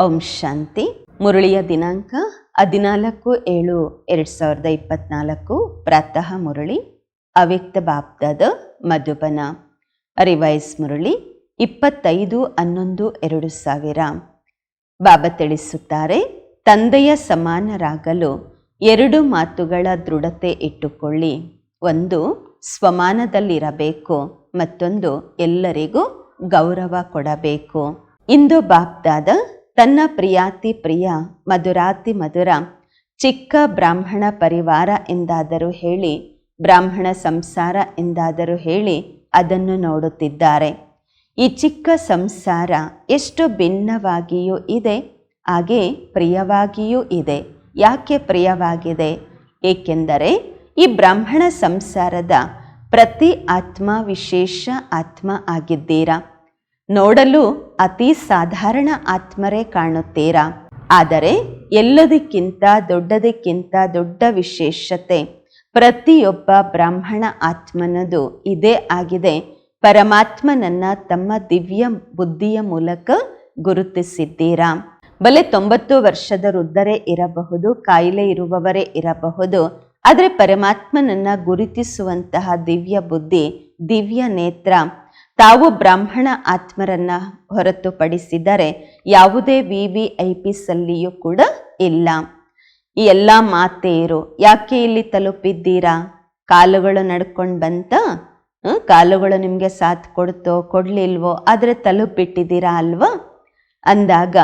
ಓಂ ಶಾಂತಿ. ಮುರಳಿಯ ದಿನಾಂಕ ಹದಿನಾಲ್ಕು ಏಳು ಎರಡು ಸಾವಿರದ ಇಪ್ಪತ್ನಾಲ್ಕು. ಪ್ರಾತಃ ಮುರಳಿ, ಅವ್ಯಕ್ತ ಬಾಬ್ದಾದ ಮಧುಬನ. ರಿವೈಸ್ ಮುರಳಿ, ಇಪ್ಪತ್ತೈದು ಹನ್ನೊಂದು ಎರಡು ಸಾವಿರ. ಬಾಬಾ ತಿಳಿಸುತ್ತಾರೆ, ತಂದೆಯ ಸಮಾನರಾಗಲು ಎರಡು ಮಾತುಗಳ ದೃಢತೆ ಇಟ್ಟುಕೊಳ್ಳಿ. ಒಂದು, ಸ್ವಮಾನದಲ್ಲಿರಬೇಕು. ಮತ್ತೊಂದು, ಎಲ್ಲರಿಗೂ ಗೌರವ ಕೊಡಬೇಕು. ಇಂದು ಬಾಪ್ದಾದ ತನ್ನ ಪ್ರಿಯಾತಿ ಪ್ರಿಯ, ಮಧುರಾತಿ ಮಧುರ, ಚಿಕ್ಕ ಬ್ರಾಹ್ಮಣ ಪರಿವಾರ ಎಂದಾದರೂ ಹೇಳಿ, ಬ್ರಾಹ್ಮಣ ಸಂಸಾರ ಎಂದಾದರೂ ಹೇಳಿ ಅದನ್ನು ನೋಡುತ್ತಿದ್ದಾರೆ. ಈ ಚಿಕ್ಕ ಸಂಸಾರ ಎಷ್ಟು ಭಿನ್ನವಾಗಿಯೂ ಇದೆ, ಹಾಗೆ ಪ್ರಿಯವಾಗಿಯೂ ಇದೆ. ಯಾಕೆ ಪ್ರಿಯವಾಗಿದೆ? ಏಕೆಂದರೆ ಈ ಬ್ರಾಹ್ಮಣ ಸಂಸಾರದ ಪ್ರತಿ ಆತ್ಮ ವಿಶೇಷ ಆತ್ಮ ಆಗಿದ್ದೀರಾ? ನೋಡಲು ಅತಿ ಸಾಧಾರಣ ಆತ್ಮರೇ ಕಾಣುತ್ತೀರಾ? ಆದರೆ ಎಲ್ಲದಕ್ಕಿಂತ ದೊಡ್ಡದಕ್ಕಿಂತ ದೊಡ್ಡ ವಿಶೇಷತೆ ಪ್ರತಿಯೊಬ್ಬ ಬ್ರಾಹ್ಮಣ ಆತ್ಮನದು ಇದೇ ಆಗಿದೆ. ಪರಮಾತ್ಮನನ್ನ ತಮ್ಮ ದಿವ್ಯ ಬುದ್ಧಿಯ ಮೂಲಕ ಗುರುತಿಸಿದ್ದೀರಾ? ಬಲೆ ತೊಂಬತ್ತು ವರ್ಷದ ವೃದ್ಧರೇ ಇರಬಹುದು, ಕಾಯಿಲೆ ಇರುವವರೇ ಇರಬಹುದು, ಆದರೆ ಪರಮಾತ್ಮನನ್ನ ಗುರುತಿಸುವಂತಹ ದಿವ್ಯ ಬುದ್ಧಿ, ದಿವ್ಯ ನೇತ್ರ ತಾವು ಬ್ರಾಹ್ಮಣ ಆತ್ಮರನ್ನ ಹೊರತುಪಡಿಸಿದರೆ ಯಾವುದೇ ವಿ ವಿ ಐ ಪಿ ಸಲ್ಲಿಯೂ ಕೂಡ ಇಲ್ಲ. ಈ ಎಲ್ಲ ಮಾತೆಯರು ಯಾಕೆ ಇಲ್ಲಿ ತಲುಪಿದ್ದೀರಾ? ಕಾಲುಗಳು ನಡ್ಕೊಂಡು ಬಂತ? ಕಾಲುಗಳು ನಿಮಗೆ ಸಾಥ್ ಕೊಡ್ತೋ, ಕೊಡ್ಲಿಲ್ವೋ, ಆದರೆ ತಲುಪಿಟ್ಟಿದ್ದೀರಾ ಅಲ್ವಾ? ಅಂದಾಗ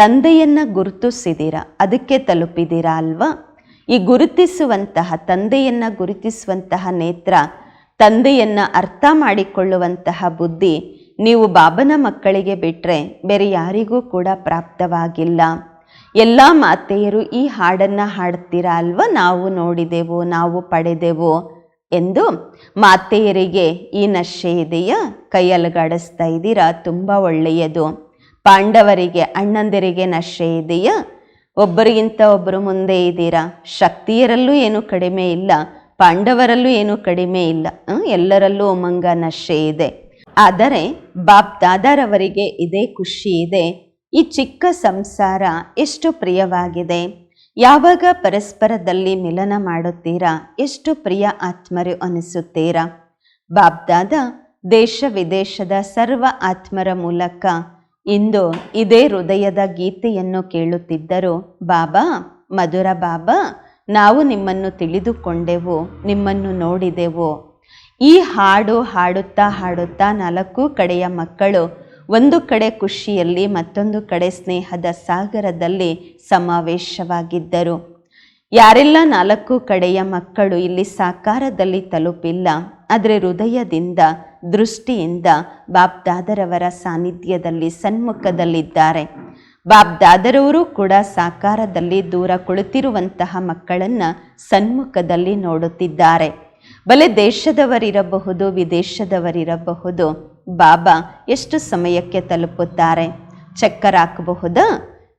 ತಂದೆಯನ್ನ ಗುರುತಿಸಿದ್ದೀರಾ? ಅದಕ್ಕೆ ತಲುಪಿದ್ದೀರಾ ಅಲ್ವಾ? ಈ ಗುರುತಿಸುವಂತಹ, ತಂದೆಯನ್ನ ಗುರುತಿಸುವಂತಹ ನೇತ್ರ ತಂದೆಯನ್ನ ಅರ್ಥ ಮಾಡಿಕೊಳ್ಳುವಂತಹ ಬುದ್ಧಿ ನೀವು ಬಾಬನ ಮಕ್ಕಳಿಗೆ ಬಿಟ್ಟರೆ ಬೇರೆ ಯಾರಿಗೂ ಕೂಡ ಪ್ರಾಪ್ತವಾಗಿಲ್ಲ. ಎಲ್ಲ ಮಾತೆಯರು ಈ ಹಾಡನ್ನು ಹಾಡ್ತೀರಾ ಅಲ್ವಾ? ನಾವು ನೋಡಿದೆವು, ನಾವು ಪಡೆದೆವು ಎಂದು ಮಾತೆಯರಿಗೆ ಈ ನಶೆ ಇದೆಯಾ? ಕೈಯಲ್ಗಾಡಿಸ್ತಾ ಇದ್ದೀರಾ? ತುಂಬ ಒಳ್ಳೆಯದು. ಪಾಂಡವರಿಗೆ, ಅಣ್ಣಂದಿರಿಗೆ ನಶೆ ಇದೆಯಾ? ಒಬ್ಬರಿಗಿಂತ ಒಬ್ಬರು ಮುಂದೆ ಇದ್ದೀರಾ? ಶಕ್ತಿಯರಲ್ಲೂ ಏನು ಕಡಿಮೆ ಇಲ್ಲ. ಪಾಂಡವರಲ್ಲೂ ಏನೂ ಕಡಿಮೆ ಇಲ್ಲ ಎಲ್ಲರಲ್ಲೂ ಉಮಂಗ ನಶೆ ಇದೆ. ಆದರೆ ಬಾಪ್ ದಾದಾರವರಿಗೆ ಇದೇ ಖುಷಿ ಇದೆ, ಈ ಚಿಕ್ಕ ಸಂಸಾರ ಎಷ್ಟು ಪ್ರಿಯವಾಗಿದೆ. ಯಾವಾಗ ಪರಸ್ಪರದಲ್ಲಿ ಮಿಲನ ಮಾಡುತ್ತೀರಾ, ಎಷ್ಟು ಪ್ರಿಯ ಆತ್ಮರು ಅನಿಸುತ್ತೀರಾ. ಬಾಬ್ದಾದ ದೇಶ ವಿದೇಶದ ಸರ್ವ ಆತ್ಮರ ಮೂಲಕ ಇಂದು ಇದೇ ಹೃದಯದ ಗೀತೆಯನ್ನು ಕೇಳುತ್ತಿದ್ದರು, ಬಾಬಾ, ಮಧುರ ಬಾಬಾ ನಾವು ನಿಮ್ಮನ್ನು ತಿಳಿದುಕೊಂಡೆವು, ನಿಮ್ಮನ್ನು ನೋಡಿದೆವು. ಈ ಹಾಡು ಹಾಡುತ್ತಾ ಹಾಡುತ್ತಾ ನಾಲ್ಕು ಕಡೆಯ ಮಕ್ಕಳು ಒಂದು ಕಡೆ ಖುಷಿಯಲ್ಲಿ ಮತ್ತೊಂದು ಕಡೆ ಸ್ನೇಹದ ಸಾಗರದಲ್ಲಿ ಸಮಾವೇಶವಾಗಿದ್ದರು. ಯಾರೆಲ್ಲ ನಾಲ್ಕು ಕಡೆಯ ಮಕ್ಕಳು ಇಲ್ಲಿ ಸಾಕಾರದಲ್ಲಿ ತಲುಪಿಲ್ಲ, ಆದರೆ ಹೃದಯದಿಂದ, ದೃಷ್ಟಿಯಿಂದ ಬಾಪ್ತಾದರವರ ಸಾನ್ನಿಧ್ಯದಲ್ಲಿ ಸನ್ಮುಖದಲ್ಲಿದ್ದಾರೆ. ಬಾಪ್ ದಾದರವರು ಕೂಡ ಸಾಕಾರದಲ್ಲಿ ದೂರ ಕುಳಿತಿರುವಂತಹ ಮಕ್ಕಳನ್ನು ಸನ್ಮುಖದಲ್ಲಿ ನೋಡುತ್ತಿದ್ದಾರೆ. ಬಲೆ ದೇಶದವರಿರಬಹುದು, ವಿದೇಶದವರಿರಬಹುದು, ಬಾಬಾ ಎಷ್ಟು ಸಮಯಕ್ಕೆ ತಲುಪುತ್ತಾರೆ? ಚಕ್ಕರ್ ಹಾಕಬಹುದಾ?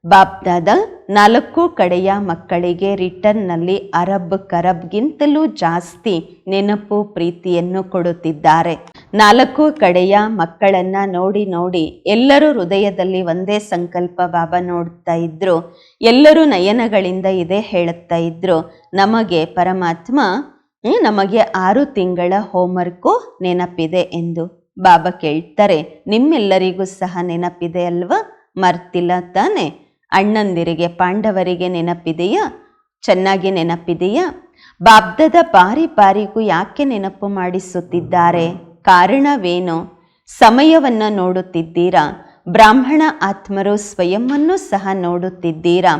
ಬಾಪ್ದಾದ ನಾಲ್ಕು ಕಡೆಯ ಮಕ್ಕಳಿಗೆ ರಿಟರ್ನ್ನಲ್ಲಿ ಅರಬ್ ಕರಬ್ಗಿಂತಲೂ ಜಾಸ್ತಿ ನೆನಪು, ಪ್ರೀತಿಯನ್ನು ಕೊಡುತ್ತಿದ್ದಾರೆ. ನಾಲ್ಕು ಕಡೆಯ ಮಕ್ಕಳನ್ನ ನೋಡಿ ನೋಡಿ ಎಲ್ಲರೂ ಹೃದಯದಲ್ಲಿ ಒಂದೇ ಸಂಕಲ್ಪ ಬಾಬಾ ನೋಡ್ತಾ ಇದ್ರು. ಎಲ್ಲರೂ ನಯನಗಳಿಂದ ಇದೇ ಹೇಳುತ್ತಾ ಇದ್ರು. ನಮಗೆ ಪರಮಾತ್ಮ ಹ್ಮ್, ನಮಗೆ ಆರು ತಿಂಗಳ ಹೋಮ್ವರ್ಕು ನೆನಪಿದೆ ಎಂದು ಬಾಬಾ ಕೇಳ್ತಾರೆ. ನಿಮ್ಮೆಲ್ಲರಿಗೂ ಸಹ ನೆನಪಿದೆ ಅಲ್ವಾ? ಮರ್ತಿಲ್ಲ ತಾನೆ? ಅಣ್ಣಂದಿರಿಗೆ ಪಾಂಡವರಿಗೆ ನೆನಪಿದೆಯಾ? ಚೆನ್ನಾಗಿ ನೆನಪಿದೆಯಾ? ಬಾಬ್ದದ ಪಾರಿ ಬಾರಿಗೂ ಯಾಕೆ ನೆನಪು ಮಾಡಿಸುತ್ತಿದ್ದಾರೆ? ಕಾರಣವೇನು? ಸಮಯವನ್ನು ನೋಡುತ್ತಿದ್ದೀರಾ? ಬ್ರಾಹ್ಮಣ ಆತ್ಮರು ಸ್ವಯಂವನ್ನು ಸಹ ನೋಡುತ್ತಿದ್ದೀರಾ?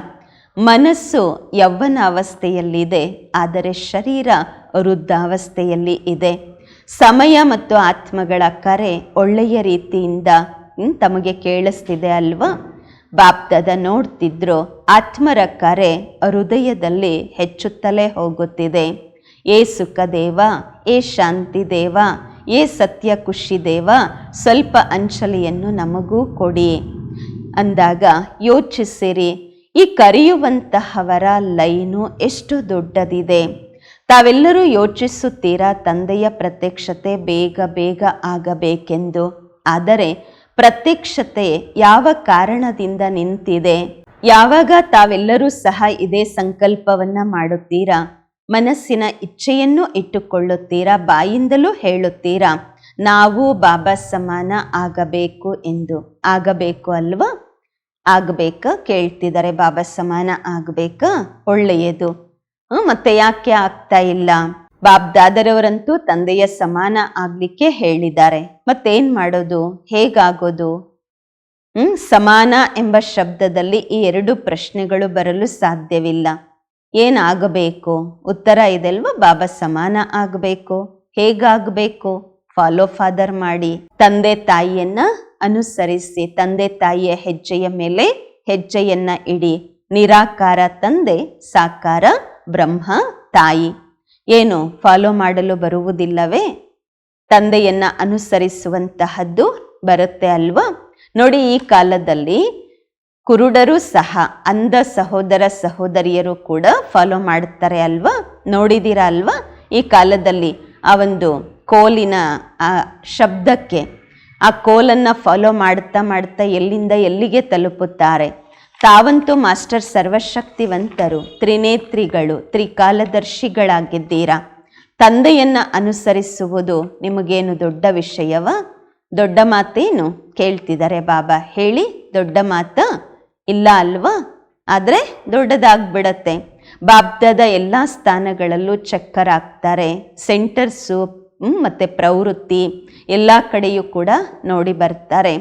ಮನಸ್ಸು ಯೌವನ ಅವಸ್ಥೆಯಲ್ಲಿದೆ ಆದರೆ ಶರೀರ ವೃದ್ಧಾವಸ್ಥೆಯಲ್ಲಿ ಇದೆ. ಸಮಯ ಮತ್ತು ಆತ್ಮಗಳ ಕರೆ ಒಳ್ಳೆಯ ರೀತಿಯಿಂದ ತಮಗೆ ಕೇಳಿಸ್ತಿದೆ ಅಲ್ವಾ? ಬಾಪ್ದದ ನೋಡ್ತಿದ್ರು, ಆತ್ಮರ ಕರೆ ಹೃದಯದಲ್ಲಿ ಹೆಚ್ಚುತ್ತಲೇ ಹೋಗುತ್ತಿದೆ. ಏ ಸುಖದೇವ ಏ ಶಾಂತಿ ದೇವ ಏ ಸತ್ಯ ಖುಷಿ ದೇವ, ಸ್ವಲ್ಪ ಅಂಚಲಿಯನ್ನು ನಮಗೂ ಕೊಡಿ. ಅಂದಾಗ ಯೋಚಿಸಿರಿ, ಈ ಕರೆಯುವಂತಹವರ ಲೈನು ಎಷ್ಟು ದೊಡ್ಡದಿದೆ. ತಾವೆಲ್ಲರೂ ಯೋಚಿಸುತ್ತೀರಾ ತಂದೆಯ ಪ್ರತ್ಯಕ್ಷತೆ ಬೇಗ ಬೇಗ ಆಗಬೇಕೆಂದು. ಆದರೆ ಪ್ರತ್ಯಕ್ಷತೆ ಯಾವ ಕಾರಣದಿಂದ ನಿಂತಿದೆ? ಯಾವಾಗ ತಾವೆಲ್ಲರೂ ಸಹ ಇದೇ ಸಂಕಲ್ಪವನ್ನು ಮಾಡುತ್ತೀರಾ? ಮನಸ್ಸಿನ ಇಚ್ಛೆಯನ್ನು ಇಟ್ಟುಕೊಳ್ಳುತ್ತೀರಾ? ಬಾಯಿಂದಲೂ ಹೇಳುತ್ತೀರಾ? ನಾವು ಬಾಬಾ ಸಮಾನ ಆಗಬೇಕು ಎಂದು. ಆಗಬೇಕು ಅಲ್ವಾ? ಆಗಬೇಕಾ ಕೇಳ್ತಿದ್ದಾರೆ ಬಾಬಾ ಸಮಾನ ಆಗಬೇಕಾ? ಒಳ್ಳೆಯದು. ಮತ್ತೆ ಯಾಕೆ ಆಗ್ತಾ ಇಲ್ಲ? ಬಾಬ್ ದಾದರವರಂತೂ ತಂದೆಯ ಸಮಾನ ಆಗ್ಲಿಕ್ಕೆ ಹೇಳಿದ್ದಾರೆ. ಮತ್ತೇನ್ ಮಾಡೋದು? ಹೇಗಾಗೋದು? ಹ್ಮ್, ಸಮಾನ ಎಂಬ ಶಬ್ದದಲ್ಲಿ ಈ ಎರಡು ಪ್ರಶ್ನೆಗಳು ಬರಲು ಸಾಧ್ಯವಿಲ್ಲ. ಏನಾಗಬೇಕು? ಉತ್ತರ ಇದೆಲ್ವ? ಬಾಬಾ ಸಮಾನ ಆಗಬೇಕು. ಹೇಗಾಗಬೇಕು? ಫಾಲೋ ಫಾದರ್ ಮಾಡಿ. ತಂದೆ ತಾಯಿಯನ್ನ ಅನುಸರಿಸಿ, ತಂದೆ ತಾಯಿಯ ಹೆಜ್ಜೆಯ ಮೇಲೆ ಹೆಜ್ಜೆಯನ್ನ ಇಡಿ. ನಿರಾಕಾರ ತಂದೆ, ಸಾಕಾರ ಬ್ರಹ್ಮ, ತಾಯಿ. ಏನು? ಫಾಲೋ ಮಾಡಲು ಬರುವುದಿಲ್ಲವೇ? ತಂದೆಯನ್ನ ಅನುಸರಿಸುವಂತಹದ್ದು ಬರುತ್ತೆ ಅಲ್ವಾ? ನೋಡಿ ಈ ಕಾಲದಲ್ಲಿ ಕುರುಡರು ಸಹ, ಅಂಧ ಸಹೋದರ ಸಹೋದರಿಯರು ಕೂಡ ಫಾಲೋ ಮಾಡುತ್ತಾರೆ ಅಲ್ವಾ? ನೋಡಿದಿರ ಅಲ್ವಾ? ಈ ಕಾಲದಲ್ಲಿ ಆ ಒಂದು ಕೋಲಿನ, ಆ ಶಬ್ದಕ್ಕೆ, ಆ ಕೋಲನ್ನು ಫಾಲೋ ಮಾಡ್ತಾ ಮಾಡ್ತಾ ಎಲ್ಲಿಂದ ಎಲ್ಲಿಗೆ ತಲುಪುತ್ತಾರೆ? ತಾವಂತೂ ಮಾಸ್ಟರ್ ಸರ್ವಶಕ್ತಿವಂತರು, ತ್ರಿನೇತ್ರಿಗಳು, ತ್ರಿಕಾಲದರ್ಶಿಗಳಾಗಿದ್ದೀರಾ? ತಂದೆಯನ್ನು ಅನುಸರಿಸುವುದು ನಿಮಗೇನು ದೊಡ್ಡ ವಿಷಯವ? ದೊಡ್ಡ ಮಾತೇನು? ಕೇಳ್ತಿದ್ದಾರೆ ಬಾಬಾ, ಹೇಳಿ, ದೊಡ್ಡ ಮಾತ? ಇಲ್ಲ ಅಲ್ವಾ? ಆದರೆ ದೊಡ್ಡದಾಗ್ಬಿಡತ್ತೆ. ಬಾಬ್ದಾದ ಎಲ್ಲ ಸ್ಥಾನಗಳಲ್ಲೂ ಚಕ್ಕರ್ ಹಾಕ್ತಾರೆ ಸೆಂಟರ್ಸು ಮತ್ತು ಪ್ರವೃತ್ತಿ ಎಲ್ಲ ಕಡೆಯೂ ಕೂಡ ನೋಡಿ ಬರ್ತಾರೆ.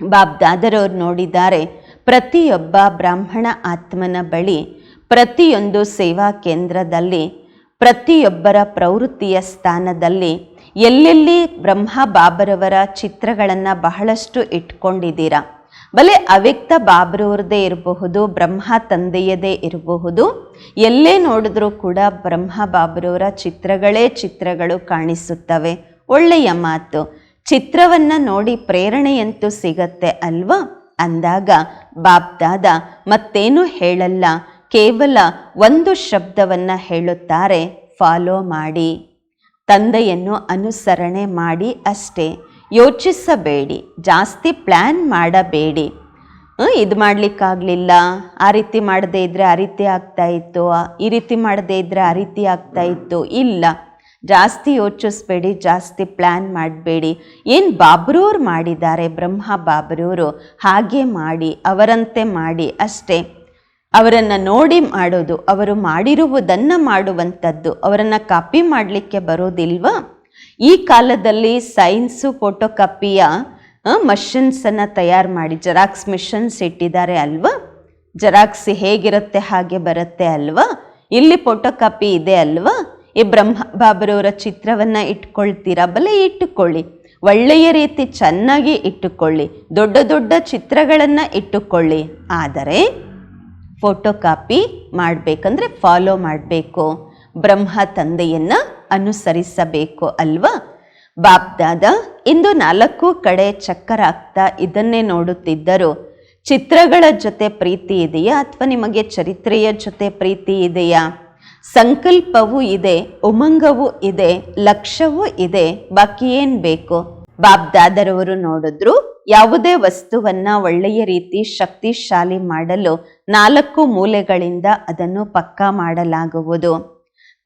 ಬಾಬ್ದಾದರವ್ರು ನೋಡಿದ್ದಾರೆ, ಪ್ರತಿಯೊಬ್ಬ ಬ್ರಾಹ್ಮಣ ಆತ್ಮನ ಬಳಿ, ಪ್ರತಿಯೊಂದು ಸೇವಾ ಕೇಂದ್ರದಲ್ಲಿ, ಪ್ರತಿಯೊಬ್ಬರ ಪ್ರವೃತ್ತಿಯ ಸ್ಥಾನದಲ್ಲಿ ಎಲ್ಲೆಲ್ಲಿ ಬ್ರಹ್ಮ ಬಾಬರವರ ಚಿತ್ರಗಳನ್ನು ಬಹಳಷ್ಟು ಇಟ್ಕೊಂಡಿದ್ದೀರಾ? ಬಲೆ ಅವ್ಯಕ್ತ ಬಾಬ್ರವ್ರದೇ ಇರಬಹುದು, ಬ್ರಹ್ಮ ತಂದೆಯದೇ ಇರಬಹುದು. ಎಲ್ಲೇ ನೋಡಿದ್ರೂ ಕೂಡ ಬ್ರಹ್ಮ ಬಾಬ್ರವರ ಚಿತ್ರಗಳೇ ಚಿತ್ರಗಳು ಕಾಣಿಸುತ್ತವೆ. ಒಳ್ಳೆಯ ಮಾತು. ಚಿತ್ರವನ್ನ ನೋಡಿ ಪ್ರೇರಣೆಯಂತೂ ಸಿಗತ್ತೆ ಅಲ್ವಾ? ಅಂದಾಗ ಬಾಬ್ದಾದ ಮತ್ತೇನು ಹೇಳಲ್ಲ. ಕೇವಲ ಒಂದು ಶಬ್ದವನ್ನು ಹೇಳುತ್ತಾರೆ, ಫಾಲೋ ಮಾಡಿ. ತಂದೆಯನ್ನು ಅನುಸರಣೆ ಮಾಡಿ ಅಷ್ಟೇ. ಯೋಚಿಸಬೇಡಿ, ಜಾಸ್ತಿ ಪ್ಲ್ಯಾನ್ ಮಾಡಬೇಡಿ. ಇದು ಮಾಡಲಿಕ್ಕಾಗಲಿಲ್ಲ. ಆ ರೀತಿ ಮಾಡದೇ ಇದ್ದರೆ ಆ ರೀತಿ ಆಗ್ತಾ ಇತ್ತು ಈ ರೀತಿ ಮಾಡದೇ ಇದ್ದರೆ ಆ ರೀತಿ ಆಗ್ತಾ ಇತ್ತು. ಇಲ್ಲ, ಜಾಸ್ತಿ ಯೋಚಿಸ್ಬೇಡಿ, ಜಾಸ್ತಿ ಪ್ಲ್ಯಾನ್ ಮಾಡಬೇಡಿ. ಏನು ಬಾಬ್ರೂರು ಮಾಡಿದ್ದಾರೆ, ಬ್ರಹ್ಮ ಬಾಬ್ರೂರು, ಹಾಗೆ ಮಾಡಿ, ಅವರಂತೆ ಮಾಡಿ ಅಷ್ಟೇ. ಅವರನ್ನು ನೋಡಿ ಮಾಡೋದು, ಅವರು ಮಾಡಿರುವುದನ್ನು ಮಾಡುವಂಥದ್ದು, ಅವರನ್ನು ಕಾಪಿ ಮಾಡಲಿಕ್ಕೆ ಬರೋದಿಲ್ವಾ? ಈ ಕಾಲದಲ್ಲಿ ಸೈನ್ಸು ಫೋಟೋ ಕಾಪಿಯ ಮಷಿನ್ಸನ್ನು ತಯಾರು ಮಾಡಿ ಜೆರಾಕ್ಸ್ ಮಿಷನ್ಸ್ ಇಟ್ಟಿದ್ದಾರೆ ಅಲ್ವಾ? ಜೆರಾಕ್ಸ್ ಹೇಗಿರುತ್ತೆ, ಹಾಗೆ ಬರುತ್ತೆ ಅಲ್ವಾ? ಇಲ್ಲಿ ಫೋಟೋ ಕಾಪಿ ಇದೆ ಅಲ್ವಾ? ಈ ಬ್ರಹ್ಮ ಬಾಬರವರ ಚಿತ್ರವನ್ನು ಇಟ್ಕೊಳ್ತೀರಾ? ಬಲೆ ಇಟ್ಟುಕೊಳ್ಳಿ. ಒಳ್ಳೆಯ ರೀತಿ ಚೆನ್ನಾಗಿ ಇಟ್ಟುಕೊಳ್ಳಿ. ದೊಡ್ಡ ದೊಡ್ಡ ಚಿತ್ರಗಳನ್ನು ಇಟ್ಟುಕೊಳ್ಳಿ. ಆದರೆ ಫೋಟೋ ಕಾಪಿ ಮಾಡಬೇಕಂದ್ರೆ ಫಾಲೋ ಮಾಡಬೇಕು. ಬ್ರಹ್ಮ ತಂದೆಯನ್ನ ಅನುಸರಿಸಬೇಕು ಅಲ್ವಾ? ಬಾಬ್ದಾದ ಇಂದು ನಾಲ್ಕು ಕಡೆ ಚಕ್ಕರ್ ಆಗ್ತಾ ಇದನ್ನೇ ನೋಡುತ್ತಿದ್ದರು. ಚಿತ್ರಗಳ ಜೊತೆ ಪ್ರೀತಿ ಇದೆಯಾ ಅಥವಾ ನಿಮಗೆ ಚರಿತ್ರೆಯ ಜೊತೆ ಪ್ರೀತಿ ಇದೆಯಾ? ಸಂಕಲ್ಪವೂ ಇದೆ, ಉಮಂಗವೂ ಇದೆ, ಲಕ್ಷ್ಯವೂ ಇದೆ, ಬಾಕಿ ಏನು ಬೇಕು? ಬಾಬ್ದಾದರವರು ನೋಡಿದ್ರು ಯಾವುದೇ ವಸ್ತುವನ್ನ ಒಳ್ಳೆಯ ರೀತಿ ಶಕ್ತಿಶಾಲಿ ಮಾಡಲು ನಾಲ್ಕು ಮೂಲೆಗಳಿಂದ ಅದನ್ನು ಪಕ್ಕಾ ಮಾಡಲಾಗುವುದು.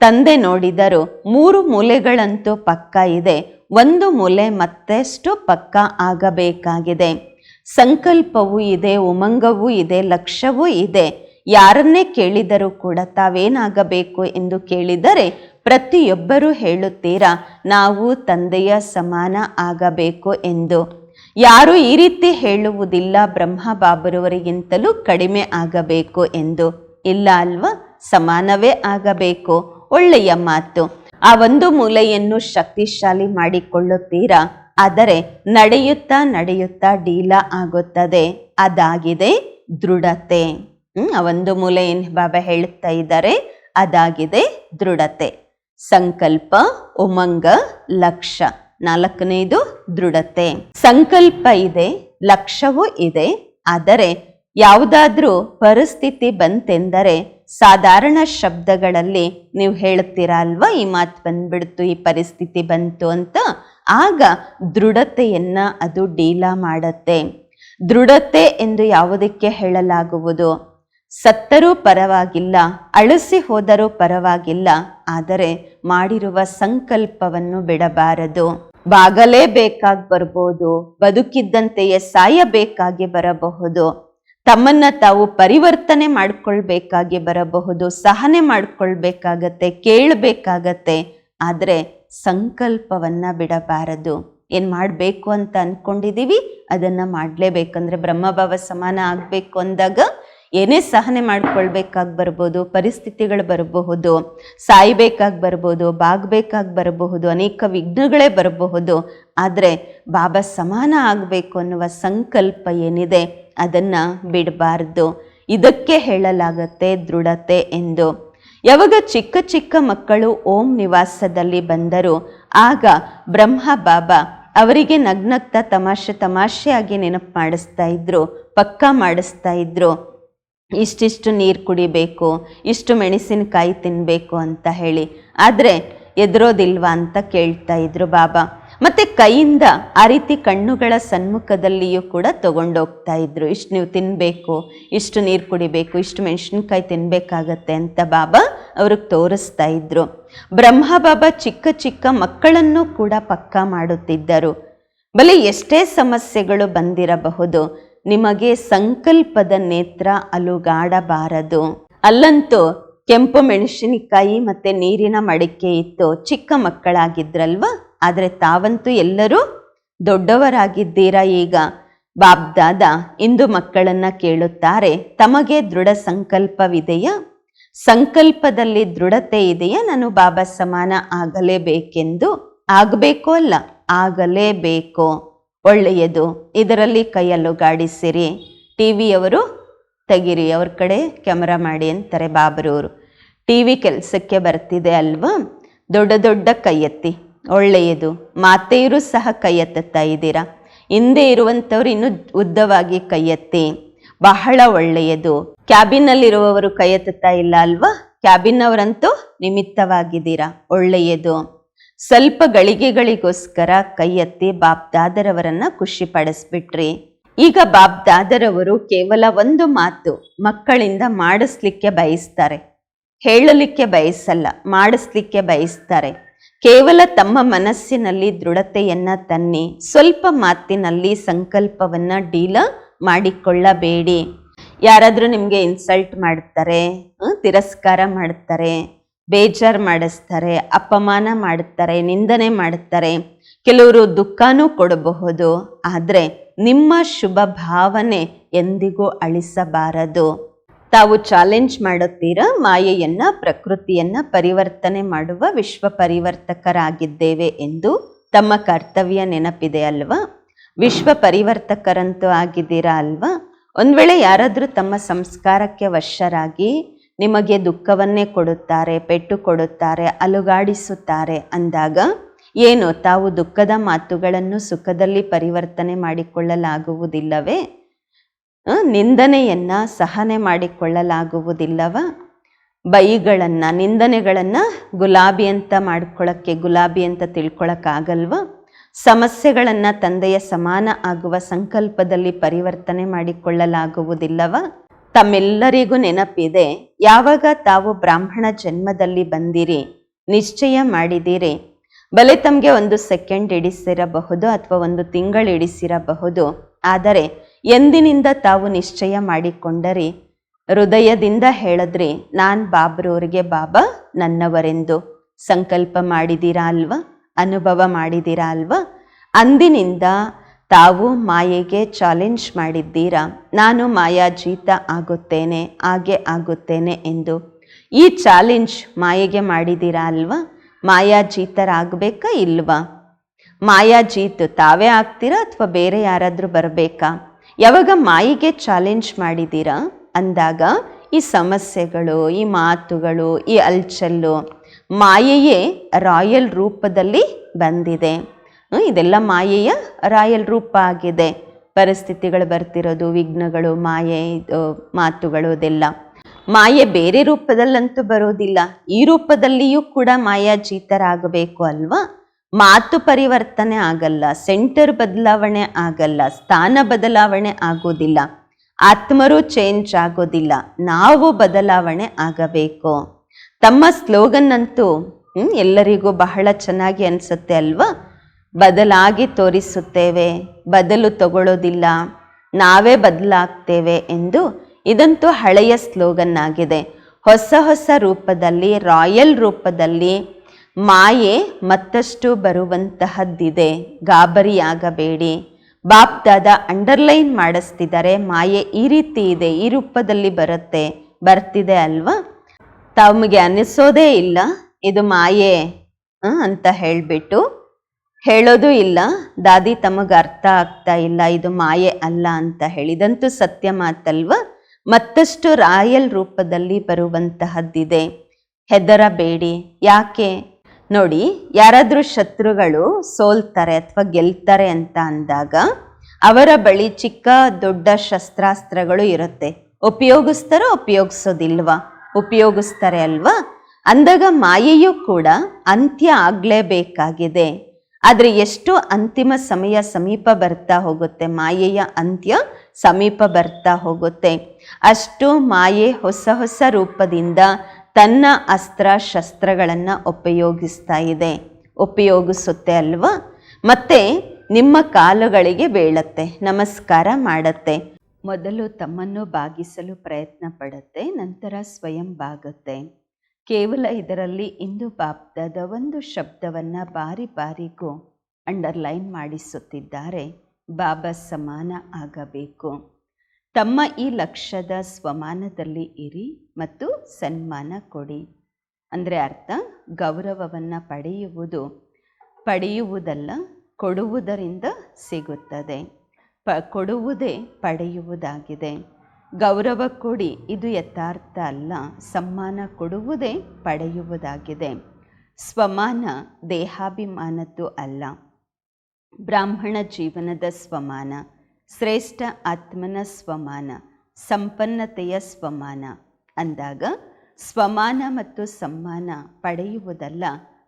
ತಂದೆ ನೋಡಿದರು ಮೂರು ಮೂಲೆಗಳಂತೂ ಪಕ್ಕ ಇದೆ. ಒಂದು ಮೂಲೆ ಮತ್ತಷ್ಟು ಪಕ್ಕ ಆಗಬೇಕಾಗಿದೆ. ಸಂಕಲ್ಪವೂ ಇದೆ, ಉಮಂಗವೂ ಇದೆ, ಲಕ್ಷ್ಯವೂ ಇದೆ. ಯಾರನ್ನೇ ಕೇಳಿದರೂ ಕೂಡ ತಾವೇನಾಗಬೇಕು ಎಂದು ಕೇಳಿದರೆ ಪ್ರತಿಯೊಬ್ಬರೂ ಹೇಳುತ್ತೀರಾ, ನಾವು ತಂದೆಯ ಸಮಾನ ಆಗಬೇಕು ಎಂದು. ಯಾರು ಈ ರೀತಿ ಹೇಳುವುದಿಲ್ಲ ಬ್ರಹ್ಮ ಬಾಬರವರಿಗಿಂತಲೂ ಕಡಿಮೆ ಆಗಬೇಕು ಎಂದು. ಇಲ್ಲ ಅಲ್ವಾ, ಸಮಾನವೇ ಆಗಬೇಕು. ಒಳ್ಳೆಯ ಮಾತು. ಆ ಒಂದು ಮೂಲೆಯನ್ನು ಶಕ್ತಿಶಾಲಿ ಮಾಡಿಕೊಳ್ಳುತ್ತೀರಾ? ಆದರೆ ನಡೆಯುತ್ತಾ ನಡೆಯುತ್ತಾ ಡೀಲ ಆಗುತ್ತದೆ. ಅದಾಗಿದೆ ದೃಢತೆ. ಆ ಒಂದು ಮೂಲೆ ಬಾಬಾ ಹೇಳುತ್ತಾ ಇದ್ದಾರೆ. ಅದಾಗಿದೆ ದೃಢತೆ. ಸಂಕಲ್ಪ, ಉಮಂಗ, ಲಕ್ಷ. ನಾಲ್ಕನೇದು ದೃಢತೆ. ಸಂಕಲ್ಪ ಇದೆ ಲಕ್ಷ್ಯವೂ ಇದೆ. ಆದರೆ ಯಾವುದಾದ್ರೂ ಪರಿಸ್ಥಿತಿ ಬಂತೆಂದರೆ ಸಾಧಾರಣ ಶಬ್ದಗಳಲ್ಲಿ ನೀವು ಹೇಳುತ್ತೀರಾ ಅಲ್ವಾ? ಈ ಮಾತು ಬಂದ್ಬಿಡ್ತು, ಈ ಪರಿಸ್ಥಿತಿ ಬಂತು ಅಂತ. ಆಗ ದೃಢತೆಯನ್ನು ಅದು ಡೀಲ ಮಾಡತ್ತೆ. ದೃಢತೆ ಎಂದು ಯಾವುದಕ್ಕೆ ಹೇಳಲಾಗುವುದು? ಸತ್ತರೂ ಪರವಾಗಿಲ್ಲ, ಅಳಿಸಿ ಹೋದರೂ ಪರವಾಗಿಲ್ಲ, ಆದರೆ ಮಾಡಿರುವ ಸಂಕಲ್ಪವನ್ನು ಬಿಡಬಾರದು. ಬಾಗಲೇ ಬೇಕಾಗಿ ಬರ್ಬೋದು, ಬದುಕಿದ್ದಂತೆಯೇ ಸಾಯಬೇಕಾಗಿ ಬರಬಹುದು. ತಮ್ಮನ್ನ ತಾವು ಪರಿವರ್ತನೆ ಮಾಡಿಕೊಳ್ಬೇಕಾಗಿ ಬರಬಹುದು, ಸಹನೆ ಮಾಡಿಕೊಳ್ಬೇಕಾಗತ್ತೆ, ಕೇಳಬೇಕಾಗತ್ತೆ, ಆದರೆ ಸಂಕಲ್ಪವನ್ನ ಬಿಡಬಾರದು. ಏನು ಮಾಡಬೇಕು ಅಂತ ಅಂದ್ಕೊಂಡಿದ್ದೀವಿ ಅದನ್ನ ಮಾಡಲೇಬೇಕಂದ್ರೆ ಬ್ರಹ್ಮಭಾವ ಸಮಾನ ಆಗಬೇಕು ಅಂದಾಗ ಏನೇ ಸಹನೆ ಮಾಡ್ಕೊಳ್ಬೇಕಾಗಿ ಬರ್ಬೋದು, ಪರಿಸ್ಥಿತಿಗಳು ಬರಬಹುದು, ಸಾಯ್ಬೇಕಾಗಿ ಬರ್ಬೋದು, ಬಾಗ್ಬೇಕಾಗಿ ಬರಬಹುದು, ಅನೇಕ ವಿಘ್ನಗಳೇ ಬರಬಹುದು, ಆದರೆ ಬಾಬಾ ಸಮಾನ ಆಗಬೇಕು ಅನ್ನುವ ಸಂಕಲ್ಪ ಏನಿದೆ ಅದನ್ನು ಬಿಡಬಾರ್ದು. ಇದಕ್ಕೆ ಹೇಳಲಾಗತ್ತೆ ದೃಢತೆ ಎಂದು. ಯಾವಾಗ ಚಿಕ್ಕ ಚಿಕ್ಕ ಮಕ್ಕಳು ಓಂ ನಿವಾಸದಲ್ಲಿ ಬಂದರು, ಆಗ ಬ್ರಹ್ಮ ಬಾಬಾ ಅವರಿಗೆ ನಗ್ನಗ್ತ ತಮಾಷೆ ತಮಾಷೆಯಾಗಿ ನೆನಪು ಮಾಡಿಸ್ತಾ ಇದ್ರು, ಪಕ್ಕಾ ಮಾಡಿಸ್ತಾ ಇದ್ರು. ಇಷ್ಟಿಷ್ಟು ನೀರು ಕುಡಿಬೇಕು, ಇಷ್ಟು ಮೆಣಸಿನಕಾಯಿ ತಿನ್ನಬೇಕು ಅಂತ ಹೇಳಿ. ಆದರೆ ಎದುರೋದಿಲ್ವಾ ಅಂತ ಕೇಳ್ತಾ ಇದ್ರು ಬಾಬಾ. ಮತ್ತೆ ಕೈಯಿಂದ ಆ ರೀತಿ ಕಣ್ಣುಗಳ ಸನ್ಮುಖದಲ್ಲಿಯೂ ಕೂಡ ತಗೊಂಡೋಗ್ತಾ ಇದ್ರು. ಇಷ್ಟು ನೀವು ತಿನ್ನಬೇಕು ಇಷ್ಟು ನೀರು ಕುಡಿಬೇಕು, ಇಷ್ಟು ಮೆಣಸಿನ್ಕಾಯಿ ತಿನ್ನಬೇಕಾಗತ್ತೆ ಅಂತ ಬಾಬಾ ಅವ್ರಿಗೆ ತೋರಿಸ್ತಾ ಇದ್ರು. ಬ್ರಹ್ಮ ಬಾಬಾ ಚಿಕ್ಕ ಚಿಕ್ಕ ಮಕ್ಕಳನ್ನು ಕೂಡ ಪಕ್ಕಾ ಮಾಡುತ್ತಿದ್ದರು. ಬಲಿ ಎಷ್ಟೇ ಸಮಸ್ಯೆಗಳು ಬಂದಿರಬಹುದು ನಿಮಗೆ ಸಂಕಲ್ಪದ ನೇತ್ರ ಅಲುಗಾಡಬಾರದು. ಅಲ್ಲಂತೂ ಕೆಂಪು ಮೆಣಸಿನಕಾಯಿ ಮತ್ತೆ ನೀರಿನ ಮಡಿಕೆ ಇತ್ತು. ಚಿಕ್ಕ ಮಕ್ಕಳಾಗಿದ್ರಲ್ವಾ? ಆದರೆ ತಾವಂತೂ ಎಲ್ಲರೂ ದೊಡ್ಡವರಾಗಿದ್ದೀರಾ ಈಗ? ಬಾಬ್ದಾದ ಇಂದು ಮಕ್ಕಳನ್ನ ಕೇಳುತ್ತಾರೆ, ತಮಗೆ ದೃಢ ಸಂಕಲ್ಪವಿದೆಯಾ? ಸಂಕಲ್ಪದಲ್ಲಿ ದೃಢತೆ ಇದೆಯಾ? ನಾನು ಬಾಬಾ ಸಮಾನ ಆಗಲೇಬೇಕೆಂದು? ಆಗಬೇಕೋ ಅಲ್ಲ, ಆಗಲೇಬೇಕು. ಒಳ್ಳೆಯದು. ಇದರಲ್ಲಿ ಕೈಯಲ್ಲುಗಾಡಿಸಿರಿ ಟಿ ವಿಯವರು ತೆಗಿರಿ, ಅವ್ರ ಕಡೆ ಕ್ಯಾಮ್ರಾ ಮಾಡಿ ಅಂತಾರೆ ಬಾಬರವರು ಟಿ ವಿ ಕೆಲಸಕ್ಕೆ ಬರ್ತಿದೆ ಅಲ್ವಾ? ದೊಡ್ಡ ದೊಡ್ಡ ಕೈ ಎತ್ತಿ ಒಳ್ಳೆಯದು. ಮಾತೆಯರು ಸಹ ಕೈ ಎತ್ತುತ್ತಾ ಇದ್ದೀರಾ? ಹಿಂದೆ ಇರುವಂಥವ್ರು ಇನ್ನೂ ಉದ್ದವಾಗಿ ಕೈ ಎತ್ತಿ ಬಹಳ ಒಳ್ಳೆಯದು. ಕ್ಯಾಬಿನಲ್ಲಿರುವವರು ಕೈ ಎತ್ತುತ್ತಾ ಇಲ್ಲ ಅಲ್ವಾ? ಕ್ಯಾಬಿನ್ ಅವರಂತೂ ನಿಮಿತ್ತವಾಗಿದ್ದೀರಾ? ಒಳ್ಳೆಯದು. ಸ್ವಲ್ಪ ಗಳಿಗೆಗಳಿಗೋಸ್ಕರ ಕೈ ಎತ್ತಿ ಬಾಬ್ ದಾದರವರನ್ನ ಖುಷಿ ಪಡಿಸ್ಬಿಟ್ರಿ ಈಗ ಬಾಬ್ ದಾದರವರು ಕೇವಲ ಒಂದು ಮಾತು, ಮಕ್ಕಳಿಂದ ಮಾಡಿಸ್ಲಿಕ್ಕೆ ಬಯಸ್ತಾರೆ. ಹೇಳಲಿಕ್ಕೆ ಬಯಸಲ್ಲ, ಮಾಡಿಸ್ಲಿಕ್ಕೆ ಬಯಸ್ತಾರೆ. ಕೇವಲ ತಮ್ಮ ಮನಸ್ಸಿನಲ್ಲಿ ದೃಢತೆಯನ್ನ ತನ್ನಿ, ಸ್ವಲ್ಪ ಮಾತಿನಲ್ಲಿ ಸಂಕಲ್ಪವನ್ನ ಡೀಲ ಮಾಡಿಕೊಳ್ಳಬೇಡಿ. ಯಾರಾದರೂ ನಿಮಗೆ ಇನ್ಸಲ್ಟ್ ಮಾಡ್ತಾರೆ ತಿರಸ್ಕಾರ ಮಾಡ್ತಾರೆ ಬೇಜಾರು ಮಾಡಿಸ್ತಾರೆ, ಅಪಮಾನ ಮಾಡುತ್ತಾರೆ ನಿಂದನೆ ಮಾಡುತ್ತಾರೆ ಕೆಲವರು ದುಃಖನೂ ಕೊಡಬಹುದು, ಆದರೆ ನಿಮ್ಮ ಶುಭ ಭಾವನೆ ಎಂದಿಗೂ ಅಳಿಸಬಾರದು. ತಾವು ಚಾಲೆಂಜ್ ಮಾಡುತ್ತೀರಾ? ಮಾಯೆಯನ್ನು, ಪ್ರಕೃತಿಯನ್ನು ಪರಿವರ್ತನೆ ಮಾಡುವ ವಿಶ್ವ ಪರಿವರ್ತಕರಾಗಿದ್ದೇವೆ ಎಂದು ತಮ್ಮ ಕರ್ತವ್ಯ ನೆನಪಿದೆ ಅಲ್ವಾ? ವಿಶ್ವ ಪರಿವರ್ತಕರಂತೂ ಆಗಿದ್ದೀರಾ ಅಲ್ವಾ? ಒಂದು ವೇಳೆ ಯಾರಾದರೂ ತಮ್ಮ ಸಂಸ್ಕಾರಕ್ಕೆ ವಶರಾಗಿ ನಿಮಗೆ ದುಃಖವನ್ನೇ ಕೊಡುತ್ತಾರೆ ಪೆಟ್ಟು ಕೊಡುತ್ತಾರೆ ಅಲುಗಾಡಿಸುತ್ತಾರೆ ಅಂದಾಗ ಏನು, ತಾವು ದುಃಖದ ಮಾತುಗಳನ್ನು ಸುಖದಲ್ಲಿ ಪರಿವರ್ತನೆ ಮಾಡಿಕೊಳ್ಳಲಾಗುವುದಿಲ್ಲವೇ? ನಿಂದನೆಯನ್ನು ಸಹನೆ ಮಾಡಿಕೊಳ್ಳಲಾಗುವುದಿಲ್ಲವ? ಬೈಗಳನ್ನು ನಿಂದನೆಗಳನ್ನು ಗುಲಾಬಿ ಅಂತ ಮಾಡ್ಕೊಳ್ಳೋಕ್ಕೆ ಗುಲಾಬಿ ಅಂತ ತಿಳ್ಕೊಳಕ್ಕಾಗಲ್ವ? ಸಮಸ್ಯೆಗಳನ್ನು ತಂದೆಯ ಸಮಾನ ಆಗುವ ಸಂಕಲ್ಪದಲ್ಲಿ ಪರಿವರ್ತನೆ ಮಾಡಿಕೊಳ್ಳಲಾಗುವುದಿಲ್ಲವ? ತಮ್ಮೆಲ್ಲರಿಗೂ ನೆನಪಿದೆ, ಯಾವಾಗ ತಾವು ಬ್ರಾಹ್ಮಣ ಜನ್ಮದಲ್ಲಿ ಬಂದಿರಿ, ನಿಶ್ಚಯ ಮಾಡಿದಿರಿ. ಬಲೆ ತಮಗೆ ಒಂದು ಸೆಕೆಂಡ್ ಇಡಿಸಿರಬಹುದು ಅಥವಾ ಒಂದು ತಿಂಗಳು ಇಡಿಸಿರಬಹುದು. ಆದರೆ, ಎಂದಿನಿಂದ ತಾವು ನಿಶ್ಚಯ ಮಾಡಿಕೊಂಡರಿ? ಹೃದಯದಿಂದ ಹೇಳಿದ್ರಿ, ನಾನು ಬಾಬ್ರವ್ರಿಗೆ ಬಾಬಾ, ನನ್ನವರೆಂದು. ಸಂಕಲ್ಪ ಮಾಡಿದ್ದೀರಾ ಅಲ್ವಾ? ಅನುಭವ ಮಾಡಿದ್ದೀರಾ ಅಲ್ವಾ? ಅಂದಿನಿಂದ ತಾವು ಮಾಯೆಗೆ ಚಾಲೆಂಜ್ ಮಾಡಿದ್ದೀರಾ? ನಾನು ಮಾಯಾಜೀತ ಆಗುತ್ತೇನೆ, ಹಾಗೆ ಆಗುತ್ತೇನೆ ಎಂದು. ಈ ಚಾಲೆಂಜ್ ಮಾಯೆಗೆ ಮಾಡಿದ್ದೀರಾ ಅಲ್ವಾ? ಮಾಯಾಜೀತರಾಗಬೇಕಾ ಇಲ್ವಾ? ಮಾಯಾಜೀತ್ ತಾವೇ ಆಗ್ತೀರಾ ಅಥವಾ ಬೇರೆ ಯಾರಾದರೂ ಬರಬೇಕಾ? ಯಾವಾಗ ಮಾಯಿಗೆ ಚಾಲೆಂಜ್ ಮಾಡಿದ್ದೀರಾ? ಅಂದಾಗ ಈ ಸಮಸ್ಯೆಗಳು, ಈ ಮಾತುಗಳು, ಈ ಅಲ್ಚಲ್ಲು ಮಾಯೆಯೇ ರಾಯಲ್ ರೂಪದಲ್ಲಿ ಬಂದಿದೆ. ಇದೆಲ್ಲ ಮಾಯೆಯ ರಾಯಲ್ ರೂಪ ಆಗಿದೆ. ಪರಿಸ್ಥಿತಿಗಳು ಬರ್ತಿರೋದು, ವಿಘ್ನಗಳು, ಮಾಯೆ ಮಾತುಗಳು, ಅದೆಲ್ಲ. ಮಾಯೆ ಬೇರೆ ರೂಪದಲ್ಲಂತೂ ಬರೋದಿಲ್ಲ. ಈ ರೂಪದಲ್ಲಿಯೂ ಕೂಡ ಮಾಯಾಜೀತರಾಗಬೇಕು ಅಲ್ವಾ? ಮಾತು ಪರಿವರ್ತನೆ ಆಗಲ್ಲ, ಸೆಂಟರ್ ಬದಲಾವಣೆ ಆಗಲ್ಲ, ಸ್ಥಾನ ಬದಲಾವಣೆ ಆಗೋದಿಲ್ಲ. ಆತ್ಮರು ಚೇಂಜ್ ಆಗೋದಿಲ್ಲ, ನಾವು ಬದಲಾವಣೆ ಆಗಬೇಕು. ತಮ್ಮ ಸ್ಲೋಗನ್ ಅಂತೂ ಎಲ್ಲರಿಗೂ ಬಹಳ ಚೆನ್ನಾಗಿ ಅನಿಸುತ್ತೆ ಅಲ್ವಾ? ಬದಲಾಗಿ ತೋರಿಸುತ್ತೇವೆ, ಬದಲು ತಗೊಳ್ಳೋದಿಲ್ಲ, ನಾವೇ ಬದಲಾಗ್ತೇವೆ ಎಂದು ಇದಂತೂ ಹಳೆಯ ಸ್ಲೋಗನ್ ಆಗಿದೆ ಹೊಸ ಹೊಸ ರೂಪದಲ್ಲಿ, ರಾಯಲ್ ರೂಪದಲ್ಲಿ ಮಾಯೆ ಮತ್ತಷ್ಟು ಬರುವಂತಹದ್ದಿದೆ. ಗಾಬರಿಯಾಗಬೇಡಿ. ಬಾಪ್ ದಾದ ಅಂಡರ್ಲೈನ್ ಮಾಡಿಸ್ತಿದ್ದಾರೆ, ಮಾಯೆ ಈ ರೀತಿ ಇದೆ, ಈ ರೂಪದಲ್ಲಿ ಬರುತ್ತೆ, ಬರ್ತಿದೆ ಅಲ್ವಾ? ತಮಗೆ ಅನಿಸೋದೇ ಇಲ್ಲ, ಇದು ಮಾಯೆ ಅಂತ ಹೇಳಿಬಿಟ್ಟು ಹೇಳೋದು ಇಲ್ಲ. ದಾದಿ ತಮಗೆ ಅರ್ಥ ಆಗ್ತಾ ಇಲ್ಲ. ಇದು ಮಾಯೆ ಅಲ್ಲ ಅಂತ ಹೇಳಿದಂತೂ ಸತ್ಯ ಮಾತಲ್ವ? ಮತ್ತಷ್ಟು ರಾಯಲ್ ರೂಪದಲ್ಲಿ ಬರುವಂತಹದ್ದಿದೆ. ಹೆದರಬೇಡಿ. ಯಾಕೆ? ನೋಡಿ, ಯಾರಾದರೂ ಶತ್ರುಗಳು ಸೋಲ್ತಾರೆ ಅಥವಾ ಗೆಲ್ತಾರೆ ಅಂತ ಅಂದಾಗ ಅವರ ಬಳಿ ಚಿಕ್ಕ, ದೊಡ್ಡ ಶಸ್ತ್ರಾಸ್ತ್ರಗಳು ಇರುತ್ತೆ. ಉಪಯೋಗಿಸ್ತಾರೋ ಉಪಯೋಗಿಸೋದಿಲ್ವಾ? ಉಪಯೋಗಿಸ್ತಾರೆ ಅಲ್ವಾ? ಅಂದಾಗ ಮಾಯೆಯೂ ಕೂಡ ಅಂತ್ಯ ಆಗ್ಲೇಬೇಕಾಗಿದೆ. ಆದ್ರೆ ಎಷ್ಟು ಅಂತಿಮ ಸಮಯ ಸಮೀಪ ಬರ್ತಾ ಹೋಗುತ್ತೆ, ಮಾಯೆಯ ಅಂತ್ಯ ಸಮೀಪ ಬರ್ತಾ ಹೋಗುತ್ತೆ. ಅಷ್ಟು ಮಾಯೆ ಹೊಸ ಹೊಸ ರೂಪದಿಂದ ತನ್ನ ಅಸ್ತ್ರ ಶಸ್ತ್ರಗಳನ್ನು ಉಪಯೋಗಿಸ್ತಾ ಇದೆ. ಉಪಯೋಗಿಸುತ್ತೆ ಅಲ್ವಾ? ಮತ್ತೆ ನಿಮ್ಮ ಕಾಲುಗಳಿಗೆ ಬೀಳತ್ತೆ, ನಮಸ್ಕಾರ ಮಾಡತ್ತೆ. ಮೊದಲು ತಮ್ಮನ್ನು ಬಾಗಿಸಲು ಪ್ರಯತ್ನ ಪಡುತ್ತೆ, ನಂತರ ಸ್ವಯಂ ಬಾಗುತ್ತೆ. ಕೇವಲ ಇದರಲ್ಲಿ ಇಂದು ಬಾಪ್ದಾದ ಒಂದು ಶಬ್ದವನ್ನು ಬಾರಿ ಬಾರಿಗೂ ಅಂಡರ್ಲೈನ್ ಮಾಡಿಸುತ್ತಿದ್ದಾರೆ. ಬಾಬಾ ಸಮಾನ ಆಗಬೇಕು. ತಮ್ಮ ಈ ಲಕ್ಷ್ಯದ ಸ್ವಮಾನದಲ್ಲಿ ಇರಿ ಮತ್ತು ಸನ್ಮಾನ ಕೊಡಿ. ಅಂದರೆ ಅರ್ಥ, ಗೌರವವನ್ನು ಪಡೆಯುವುದು. ಪಡೆಯುವುದಲ್ಲ, ಕೊಡುವುದರಿಂದ ಸಿಗುತ್ತದೆ. ಪ, ಕೊಡುವುದೇ ಪಡೆಯುವುದಾಗಿದೆ. ಗೌರವ ಕೊಡಿ. ಇದು ಯಥಾರ್ಥ ಅಲ್ಲ. ಸಮ್ಮಾನ ಕೊಡುವುದೇ ಪಡೆಯುವುದಾಗಿದೆ. ಸ್ವಮಾನ ದೇಹಾಭಿಮಾನದ್ದು ಅಲ್ಲ. ಬ್ರಾಹ್ಮಣ ಜೀವನದ ಸ್ವಮಾನ, ಶ್ರೇಷ್ಠ ಆತ್ಮನ ಸ್ವಮಾನ, ಸಂಪನ್ನತೆಯ ಸ್ವಮಾನ ಅಂದಾಗ ಸ್ವಮಾನ ಮತ್ತು ಸಮ್ಮಾನ ಪಡೆಯುವುದಲ್ಲ,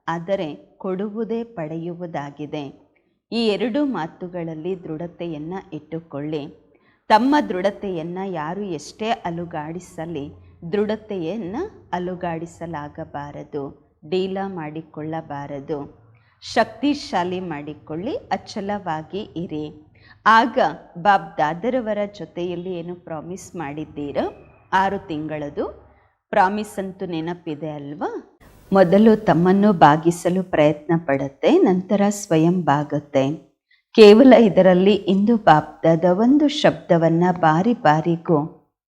ಆದರೆ ಕೊಡುವುದೇ ಪಡೆಯುವುದಾಗಿದೆ. ಈ ಎರಡು ಮಾತುಗಳಲ್ಲಿ ದೃಢತೆಯನ್ನು ಇಟ್ಟುಕೊಳ್ಳಿ. ತಮ್ಮ ದೃಢತೆಯನ್ನು ಯಾರು ಎಷ್ಟೇ ಅಲುಗಾಡಿಸಲಿ, ದೃಢತೆಯನ್ನು ಅಲುಗಾಡಿಸಲಾಗಬಾರದು, ಡೀಲ ಮಾಡಿಕೊಳ್ಳಬಾರದು. ಶಕ್ತಿಶಾಲಿ ಮಾಡಿಕೊಳ್ಳಿ, ಅಚಲವಾಗಿ ಇರಿ. ಆಗ ಬಾಬ್ ದಾದರವರ ಜೊತೆಯಲ್ಲಿ ಏನು ಪ್ರಾಮಿಸ್ ಮಾಡಿದ್ದೀರೋ, ಆರು ತಿಂಗಳದು ಪ್ರಾಮಿಸ್ ಅಂತೂ ನೆನಪಿದೆ ಅಲ್ವಾ? ಮೊದಲು ತಮ್ಮನ್ನು ಬಾಗಿಸಲು ಪ್ರಯತ್ನ ಪಡುತ್ತೆ ನಂತರ ಸ್ವಯಂ ಬಾಗುತ್ತೆ. ಕೇವಲ ಇದರಲ್ಲಿ ಇಂದು ಬಾಪ್ದಾದ ಒಂದು ಶಬ್ದವನ್ನು ಬಾರಿ ಬಾರಿಗೂ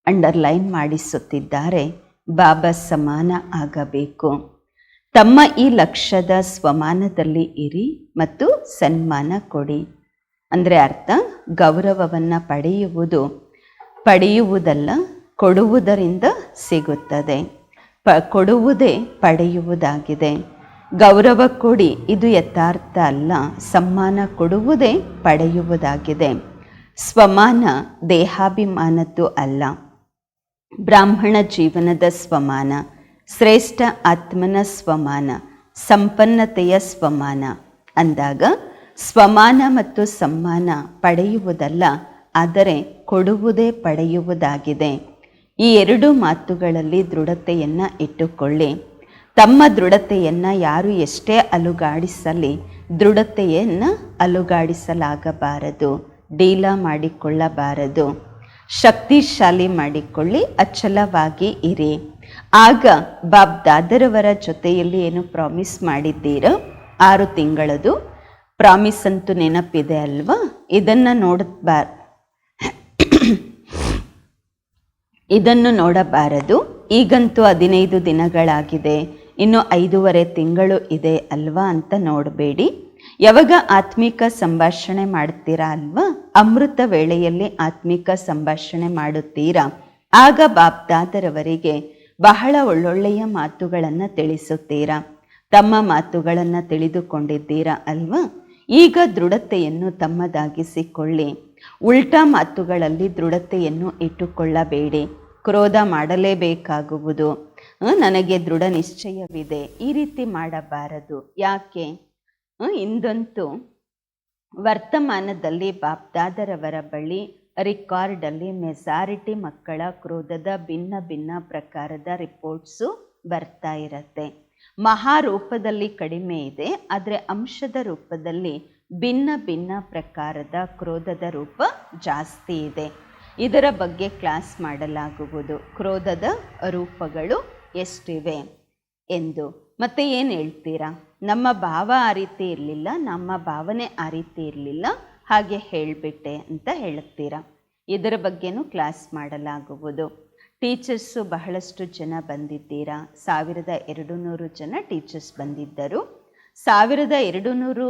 ಅಂಡರ್ಲೈನ್ ಮಾಡಿಸುತ್ತಿದ್ದಾರೆ. ಬಾಬಾ ಸಮಾನ ಆಗಬೇಕು. ತಮ್ಮ ಈ ಲಕ್ಷ್ಯದ ಸ್ವಮಾನದಲ್ಲಿ ಇರಿ ಮತ್ತು ಸನ್ಮಾನ ಕೊಡಿ. ಅಂದರೆ ಅರ್ಥ, ಗೌರವವನ್ನು ಪಡೆಯುವುದು. ಪಡೆಯುವುದಲ್ಲ, ಕೊಡುವುದರಿಂದ ಸಿಗುತ್ತದೆ. ಪ, ಕೊಡುವುದೇ ಪಡೆಯುವುದಾಗಿದೆ. ಗೌರವ ಕೊಡಿ. ಇದು ಯಥಾರ್ಥ ಅಲ್ಲ. ಸಮ್ಮಾನ ಕೊಡುವುದೇ ಪಡೆಯುವುದಾಗಿದೆ. ಸ್ವಮಾನ ದೇಹಾಭಿಮಾನದ್ದು ಅಲ್ಲ. ಬ್ರಾಹ್ಮಣ ಜೀವನದ ಸ್ವಮಾನ, ಶ್ರೇಷ್ಠ ಆತ್ಮನ ಸ್ವಮಾನ, ಸಂಪನ್ನತೆಯ ಸ್ವಮಾನ ಅಂದಾಗ ಸ್ವಮಾನ ಮತ್ತು ಸಮ್ಮಾನ ಪಡೆಯುವುದಲ್ಲ, ಆದರೆ ಕೊಡುವುದೇ ಪಡೆಯುವುದಾಗಿದೆ. ಈ ಎರಡು ಮಾತುಗಳಲ್ಲಿ ದೃಢತೆಯನ್ನು ಇಟ್ಟುಕೊಳ್ಳಿ. ತಮ್ಮ ದೃಢತೆಯನ್ನು ಯಾರು ಎಷ್ಟೇ ಅಲುಗಾಡಿಸಲಿ, ದೃಢತೆಯನ್ನು ಅಲುಗಾಡಿಸಲಾಗಬಾರದು, ಡೀಲ ಮಾಡಿಕೊಳ್ಳಬಾರದು. ಶಕ್ತಿಶಾಲಿ ಮಾಡಿಕೊಳ್ಳಿ, ಅಚಲವಾಗಿ ಇರಿ. ಆಗ ಬಾಬ್ ದಾದರವರ ಜೊತೆಯಲ್ಲಿ ಏನು ಪ್ರಾಮಿಸ್ ಮಾಡಿದ್ದೀರೋ, ಆರು ತಿಂಗಳದು ಪ್ರಾಮಿಸ್ ಅಂತೂ ನೆನಪಿದೆ ಅಲ್ವಾ? ಇದನ್ನು ನೋಡಬಾರ ಇದನ್ನು ನೋಡಬಾರದು. ಈಗಂತೂ ಹದಿನೈದು ದಿನಗಳಾಗಿದೆ. ಇನ್ನು ಐದೂವರೆ ತಿಂಗಳು ಇದೆ ಅಲ್ವಾ ಅಂತ ನೋಡಬೇಡಿ. ಯಾವಾಗ ಆತ್ಮಿಕ ಸಂಭಾಷಣೆ ಮಾಡ್ತೀರಾ ಅಲ್ವಾ? ಅಮೃತ ವೇಳೆಯಲ್ಲಿ ಆತ್ಮಿಕ ಸಂಭಾಷಣೆ ಮಾಡುತ್ತೀರಾ? ಆಗ ಬಾಪ್ದಾದರವರಿಗೆ ಬಹಳ ಒಳ್ಳೊಳ್ಳೆಯ ಮಾತುಗಳನ್ನು ತಿಳಿಸುತ್ತೀರಾ? ತಮ್ಮ ಮಾತುಗಳನ್ನು ತಿಳಿದುಕೊಂಡಿದ್ದೀರಾ ಅಲ್ವಾ? ಈಗ ದೃಢತೆಯನ್ನು ತಮ್ಮದಾಗಿಸಿಕೊಳ್ಳಿ. ಉಲ್ಟಾ ಮಾತುಗಳಲ್ಲಿ ದೃಢತೆಯನ್ನು ಇಟ್ಟುಕೊಳ್ಳಬೇಡಿ. ಕ್ರೋಧ ಮಾಡಲೇಬೇಕಾಗುವುದು. ನನಗೆ ದೃಢ ನಿಶ್ಚಯವಿದೆ. ಈ ರೀತಿ ಮಾಡಬಾರದು. ಯಾಕೆ? ಇಂದಂತೂ ವರ್ತಮಾನದಲ್ಲಿ ಬಾಪ್ದಾದರವರ ಬಳಿ ರಿಕಾರ್ಡಲ್ಲಿ ಮೆಜಾರಿಟಿ ಮಕ್ಕಳ ಕ್ರೋಧದ ಭಿನ್ನ ಭಿನ್ನ ಪ್ರಕಾರದ ರಿಪೋರ್ಟ್ಸು ಬರ್ತಾ ಇರತ್ತೆ. ಮಹಾರೂಪದಲ್ಲಿ ಕಡಿಮೆ ಇದೆ, ಆದರೆ ಅಂಶದ ರೂಪದಲ್ಲಿ ಭಿನ್ನ ಭಿನ್ನ ಪ್ರಕಾರದ ಕ್ರೋಧದ ರೂಪ ಜಾಸ್ತಿ ಇದೆ. ಇದರ ಬಗ್ಗೆ ಕ್ಲಾಸ್ ಮಾಡಲಾಗುವುದು. ಕ್ರೋಧದ ರೂಪಗಳು ಎಷ್ಟಿವೆ ಎಂದು. ಮತ್ತೆ ಏನು ಹೇಳ್ತೀರಾ? ನಮ್ಮ ಭಾವ ಆ ರೀತಿ ಇರಲಿಲ್ಲ, ನಮ್ಮ ಭಾವನೆ ಆ ರೀತಿ ಇರಲಿಲ್ಲ, ಹಾಗೆ ಹೇಳಿಬಿಟ್ಟೆ ಅಂತ ಹೇಳುತ್ತೀರಾ ಇದರ ಬಗ್ಗೆನೂ ಕ್ಲಾಸ್ ಮಾಡಲಾಗುವುದು. ಟೀಚರ್ಸು ಬಹಳಷ್ಟು ಜನ ಬಂದಿದ್ದೀರಾ? ಸಾವಿರದ ಎರಡು ನೂರು ಜನ ಟೀಚರ್ಸ್ ಬಂದಿದ್ದರು. ಸಾವಿರದ ಎರಡು ನೂರು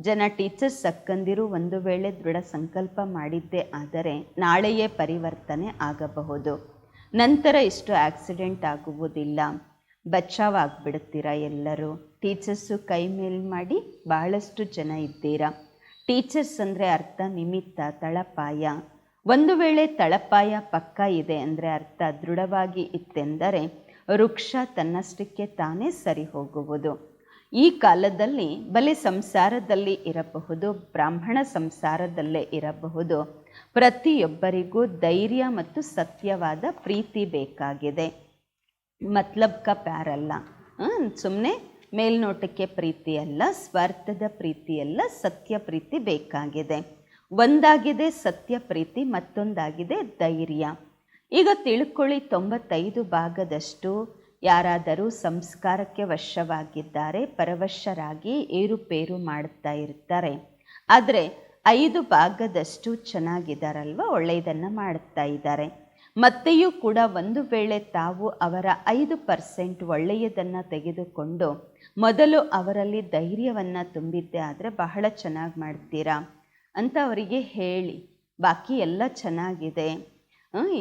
ಜನ ಟೀಚರ್ಸ್ ಅಕ್ಕಂದಿರು ಒಂದು ವೇಳೆ ದೃಢ ಸಂಕಲ್ಪ ಮಾಡಿದ್ದೇ ಆದರೆ ನಾಳೆಯೇ ಪರಿವರ್ತನೆ ಆಗಬಹುದು. ನಂತರ ಇಷ್ಟು ಆಕ್ಸಿಡೆಂಟ್ ಆಗುವುದಿಲ್ಲ. ಬಚಾವಾಗ್ಬಿಡುತ್ತೀರಾ ಎಲ್ಲರೂ? ಟೀಚರ್ಸು ಕೈ ಮೇಲ್ ಮಾಡಿ ಬಹಳಷ್ಟು ಜನ ಇದ್ದೀರಾ? ಟೀಚರ್ಸ್ ಅಂದರೆ ಅರ್ಥ ನಿಮಿತ್ತ ತಳಪಾಯ. ಒಂದು ವೇಳೆ ತಳಪಾಯ ಪಕ್ಕ ಇದೆ ಅಂದರೆ ಅರ್ಥ ದೃಢವಾಗಿ ಇತ್ತೆಂದರೆ ವೃಕ್ಷ ತನ್ನಷ್ಟಕ್ಕೆ ತಾನೇ ಸರಿ ಹೋಗುವುದು. ಈ ಕಾಲದಲ್ಲಿ ಬಲೆ ಸಂಸಾರದಲ್ಲಿ ಇರಬಹುದು, ಬ್ರಾಹ್ಮಣ ಸಂಸಾರದಲ್ಲೇ ಇರಬಹುದು. ಪ್ರತಿಯೊಬ್ಬರಿಗೂ ಧೈರ್ಯ ಮತ್ತು ಸತ್ಯವಾದ ಪ್ರೀತಿ ಬೇಕಾಗಿದೆ. ಮತ್ಲಬ್ ಕ ಪ್ಯಾರ್ ಸುಮ್ಮನೆ ಮೇಲ್ನೋಟಕ್ಕೆ ಪ್ರೀತಿಯಲ್ಲ ಸ್ವಾರ್ಥದ ಪ್ರೀತಿಯಲ್ಲ ಸತ್ಯ ಪ್ರೀತಿ ಬೇಕಾಗಿದೆ. ಒಂದಾಗಿದೆ ಸತ್ಯ ಪ್ರೀತಿ, ಮತ್ತೊಂದಾಗಿದೆ ಧೈರ್ಯ. ಈಗ ತಿಳ್ಕೊಳ್ಳಿ, ತೊಂಬತ್ತೈದು ಭಾಗದಷ್ಟು ಯಾರಾದರೂ ಸಂಸ್ಕಾರಕ್ಕೆ ವಶವಾಗಿದ್ದಾರೆ, ಪರವಶರಾಗಿ ಏರುಪೇರು ಮಾಡ್ತಾ ಇರ್ತಾರೆ. ಆದರೆ ಐದು ಭಾಗದಷ್ಟು ಚೆನ್ನಾಗಿದ್ದಾರಲ್ವ? ಒಳ್ಳೆಯದನ್ನು ಮಾಡ್ತಾ ಇದ್ದಾರೆ. ಮತ್ತೆಯೂ ಕೂಡ ಒಂದು ವೇಳೆ ತಾವು ಅವರ ಐದು ಪರ್ಸೆಂಟ್ ಒಳ್ಳೆಯದನ್ನು ತೆಗೆದುಕೊಂಡು ಮೊದಲು ಅವರಲ್ಲಿ ಧೈರ್ಯವನ್ನು ತುಂಬಿದ್ದೆ ಆದರೆ ಬಹಳ ಚೆನ್ನಾಗಿ ಮಾಡ್ತೀರಾ ಅಂತ ಅವರಿಗೆ ಹೇಳಿ, ಬಾಕಿ ಎಲ್ಲ ಚೆನ್ನಾಗಿದೆ.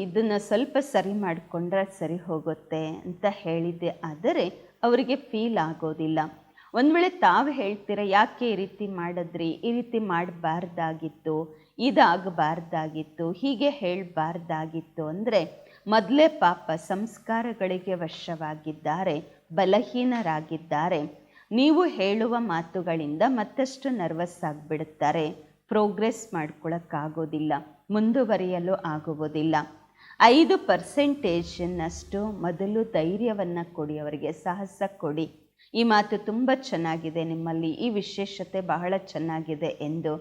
ಇದನ್ನು ಸ್ವಲ್ಪ ಸರಿ ಮಾಡಿಕೊಂಡ್ರೆ ಸರಿ ಹೋಗುತ್ತೆ ಅಂತ ಹೇಳಿದ್ದೆ. ಆದರೆ ಅವರಿಗೆ ಫೀಲ್ ಆಗೋದಿಲ್ಲ. ಒಂದು ವೇಳೆ ತಾವು ಹೇಳ್ತೀರ, ಯಾಕೆ ಈ ರೀತಿ ಮಾಡಿದ್ರಿ? ಈ ರೀತಿ ಮಾಡಬಾರ್ದಾಗಿತ್ತು, ಇದಾಗಬಾರ್ದಾಗಿತ್ತು, ಹೀಗೆ ಹೇಳಬಾರ್ದಾಗಿತ್ತು. ಅಂದರೆ ಮೊದಲೇ ಪಾಪ ಸಂಸ್ಕಾರಗಳಿಗೆ ವಶವಾಗಿದ್ದಾರೆ, ಬಲಹೀನರಾಗಿದ್ದಾರೆ. ನೀವು ಹೇಳುವ ಮಾತುಗಳಿಂದ ಮತ್ತಷ್ಟು ನರ್ವಸ್ ಆಗಿಬಿಡುತ್ತಾರೆ ಪ್ರೋಗ್ರೆಸ್ ಮಾಡ್ಕೊಳ್ಳೋಕ್ಕಾಗೋದಿಲ್ಲ ಮುಂದುವರಿಯಲು ಆಗುವುದಿಲ್ಲ. ಐದು ಪರ್ಸೆಂಟೇಜನ್ನಷ್ಟು ಮೊದಲು ಧೈರ್ಯವನ್ನು ಕೊಡಿ, ಅವರಿಗೆ ಸಾಹಸ ಕೊಡಿ. ಈ ಮಾತು ತುಂಬ ಚೆನ್ನಾಗಿದೆ, ನಿಮ್ಮಲ್ಲಿ ಈ ವಿಶೇಷತೆ ಬಹಳ ಚೆನ್ನಾಗಿದೆ ಎಂದು.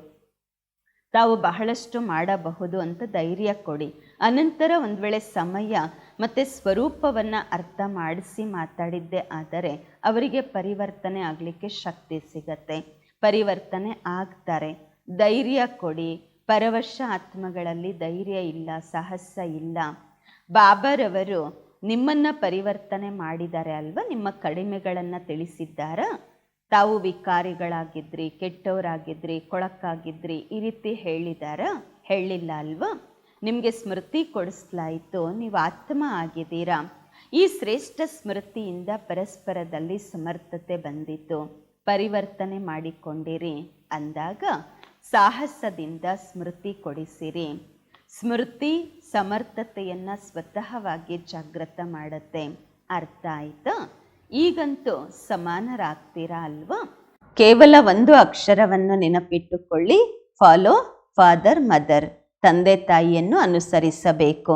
ತಾವು ಬಹಳಷ್ಟು ಮಾಡಬಹುದು ಅಂತ ಧೈರ್ಯ ಕೊಡಿ. ಅನಂತರ ಒಂದು ವೇಳೆ ಸಮಯ ಮತ್ತು ಸ್ವರೂಪವನ್ನು ಅರ್ಥ ಮಾಡಿಸಿ ಮಾತಾಡಿದ್ದೆ ಆದರೆ ಅವರಿಗೆ ಪರಿವರ್ತನೆ ಆಗಲಿಕ್ಕೆ ಶಕ್ತಿ ಸಿಗತ್ತೆ. ಪರಿವರ್ತನೆ ಆಗ್ತಾರೆ. ಧೈರ್ಯ ಕೊಡಿ ಪರವಶ ಆತ್ಮಗಳಲ್ಲಿ ಧೈರ್ಯ ಇಲ್ಲ, ಸಾಹಸ ಇಲ್ಲ. ಬಾಬರವರು ನಿಮ್ಮನ್ನು ಪರಿವರ್ತನೆ ಮಾಡಿದ್ದಾರೆ ಅಲ್ವಾ? ನಿಮ್ಮ ಕಡಿಮೆಗಳನ್ನು ತಿಳಿಸಿದ್ದಾರಾ? ತಾವು ವಿಕಾರಿಗಳಾಗಿದ್ರಿ, ಕೆಟ್ಟವರಾಗಿದ್ರಿ, ಕೊಳಕಾಗಿದ್ರಿ, ಈ ರೀತಿ ಹೇಳಿದಾರಾ ಹೇಳಿಲ್ಲ ಅಲ್ವಾ? ನಿಮಗೆ ಸ್ಮೃತಿ ಕೊಡಿಸ್ಲಾಯಿತು, ನೀವು ಆತ್ಮ ಆಗಿದ್ದೀರಾ? ಈ ಶ್ರೇಷ್ಠ ಸ್ಮೃತಿಯಿಂದ ಪರಸ್ಪರದಲ್ಲಿ ಸಮರ್ಥತೆ ಬಂದಿತು ಪರಿವರ್ತನೆ ಮಾಡಿಕೊಂಡಿರಿ ಅಂದಾಗ ಸಾಹಸದಿಂದ ಸ್ಮೃತಿ ಕೊಡಿಸಿರಿ. ಸ್ಮೃತಿ ಸಮರ್ಥತೆಯನ್ನು ಸ್ವತಃವಾಗಿ ಜಾಗೃತ ಮಾಡುತ್ತೆ. ಅರ್ಥ ಆಯಿತು? ಈಗಂತೂ ಸಮಾನರಾಗ್ತೀರಾ ಅಲ್ವಾ? ಕೇವಲ ಒಂದು ಅಕ್ಷರವನ್ನು ನೆನಪಿಟ್ಟುಕೊಳ್ಳಿ. ಫಾಲೋ ಫಾದರ್ ಮದರ್, ತಂದೆ ತಾಯಿಯನ್ನು ಅನುಸರಿಸಬೇಕು.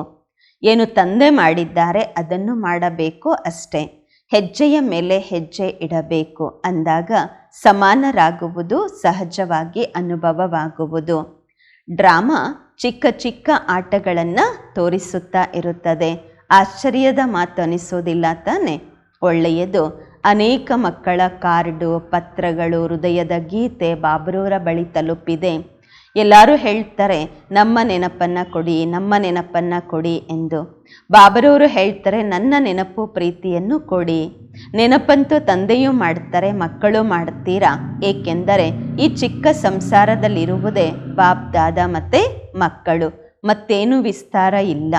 ಏನು ತಂದೆ ಮಾಡಿದ್ದಾರೆ ಅದನ್ನು ಮಾಡಬೇಕು ಅಷ್ಟೇ. ಹೆಜ್ಜೆಯ ಮೇಲೆ ಹೆಜ್ಜೆ ಇಡಬೇಕು. ಅಂದಾಗ ಸಮಾನರಾಗುವುದು ಸಹಜವಾಗಿ ಅನುಭವವಾಗುವುದು. ಡ್ರಾಮಾ ಚಿಕ್ಕ ಚಿಕ್ಕ ಆಟಗಳನ್ನು ತೋರಿಸುತ್ತಾ ಇರುತ್ತದೆ. ಆಶ್ಚರ್ಯದ ಮಾತನಿಸೋದಿಲ್ಲ ತಾನೆ? ಒಳ್ಳೆಯದು. ಅನೇಕ ಮಕ್ಕಳ ಕಾರ್ಡು, ಪತ್ರಗಳು, ಹೃದಯದ ಗೀತೆ ಬಾಬ್ರೂರ ಬಳಿ ತಲುಪಿದೆ. ಎಲ್ಲರೂ ಹೇಳ್ತಾರೆ, ನಮ್ಮ ನೆನಪನ್ನು ಕೊಡಿ, ನಮ್ಮ ನೆನಪನ್ನು ಕೊಡಿ ಎಂದು. ಬಾಬರವರು ಹೇಳ್ತಾರೆ, ನನ್ನ ನೆನಪು ಪ್ರೀತಿಯನ್ನು ಕೊಡಿ. ನೆನಪಂತೂ ತಂದೆಯೂ ಮಾಡ್ತಾರೆ, ಮಕ್ಕಳು ಮಾಡ್ತೀರಾ? ಏಕೆಂದರೆ ಈ ಚಿಕ್ಕ ಸಂಸಾರದಲ್ಲಿರುವುದೇ ಬಾಪ್, ದಾದ ಮತ್ತು ಮಕ್ಕಳು. ಮತ್ತೇನು ವಿಸ್ತಾರ ಇಲ್ಲ.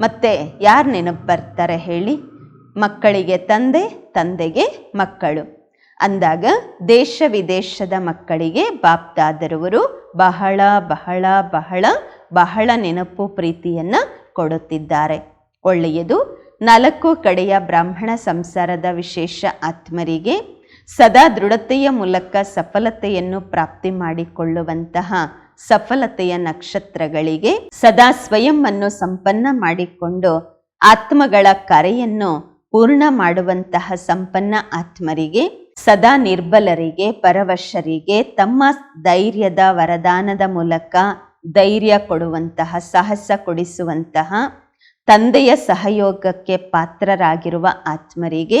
ಮತ್ತೆ ಯಾರು ನೆನಪು ಬರ್ತಾರೆ ಹೇಳಿ? ಮಕ್ಕಳಿಗೆ ತಂದೆ, ತಂದೆಗೆ ಮಕ್ಕಳು. ಅಂದಾಗ ದೇಶ ವಿದೇಶದ ಮಕ್ಕಳಿಗೆ ಬಾಪ್ದಾದರವರು ಬಹಳ ಬಹಳ ಬಹಳ ಬಹಳ ನೆನಪು ಪ್ರೀತಿಯನ್ನು ಕೊಡುತ್ತಿದ್ದಾರೆ. ಒಳ್ಳೆಯದು, ನಾಲ್ಕು ಕಡೆಯ ಬ್ರಾಹ್ಮಣ ಸಂಸಾರದ ವಿಶೇಷ ಆತ್ಮರಿಗೆ ಸದಾ ದೃಢತೆಯ ಮೂಲಕ ಸಫಲತೆಯನ್ನು ಪ್ರಾಪ್ತಿ ಮಾಡಿಕೊಳ್ಳುವಂತಹ ಸಫಲತೆಯ ನಕ್ಷತ್ರಗಳಿಗೆ ಸದಾ ಸ್ವಯಂ ಸಂಪನ್ನ ಮಾಡಿಕೊಂಡು ಆತ್ಮಗಳ ಕರೆಯನ್ನು ಪೂರ್ಣ ಮಾಡುವಂತಹ ಸಂಪನ್ನ ಆತ್ಮರಿಗೆ ಸದಾ ನಿರ್ಬಲರಿಗೆ, ಪರವಶರಿಗೆ ತಮ್ಮ ಧೈರ್ಯದ ವರದಾನದ ಮೂಲಕ ಧೈರ್ಯ ಕೊಡುವಂತಹ, ಸಾಹಸ ಕೊಡಿಸುವಂತಹ, ತಂದೆಯ ಸಹಯೋಗಕ್ಕೆ ಪಾತ್ರರಾಗಿರುವ ಆತ್ಮರಿಗೆ